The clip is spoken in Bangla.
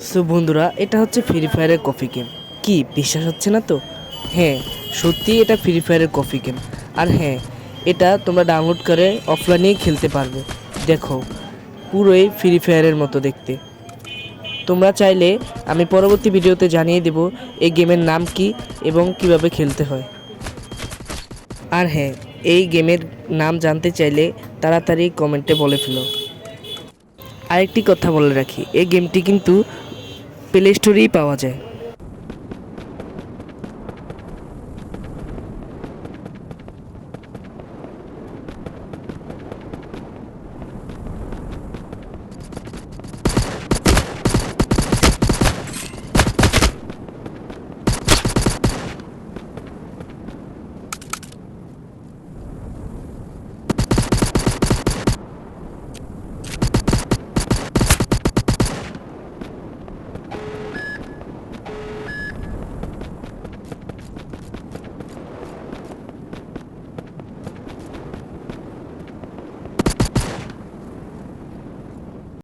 সো বন্ধুরা, এটা হচ্ছে ফ্রি ফায়ারের কফি গেম কি, বিশ্বাস হচ্ছে না তো? হ্যাঁ সত্যি এটা ফ্রি ফায়ারের কফি গেম আর হ্যাঁ এটা তোমরা ডাউনলোড করে অফলাইনেই খেলতে পারবে। দেখো, পুরোই ফ্রি ফায়ারের মতো দেখতে। তোমরা চাইলে আমি পরবর্তী ভিডিওতে জানিয়ে দেব এই গেমের নাম কি এবং কীভাবে খেলতে হয়। আর হ্যাঁ এই গেমের নাম জানতে চাইলে তাড়াতাড়ি কমেন্টে বলে ফেলো। আরেকটি কথা বলে রাখি এই গেমটি কিন্তু প্লে স্টোরেই পাওয়া যায়।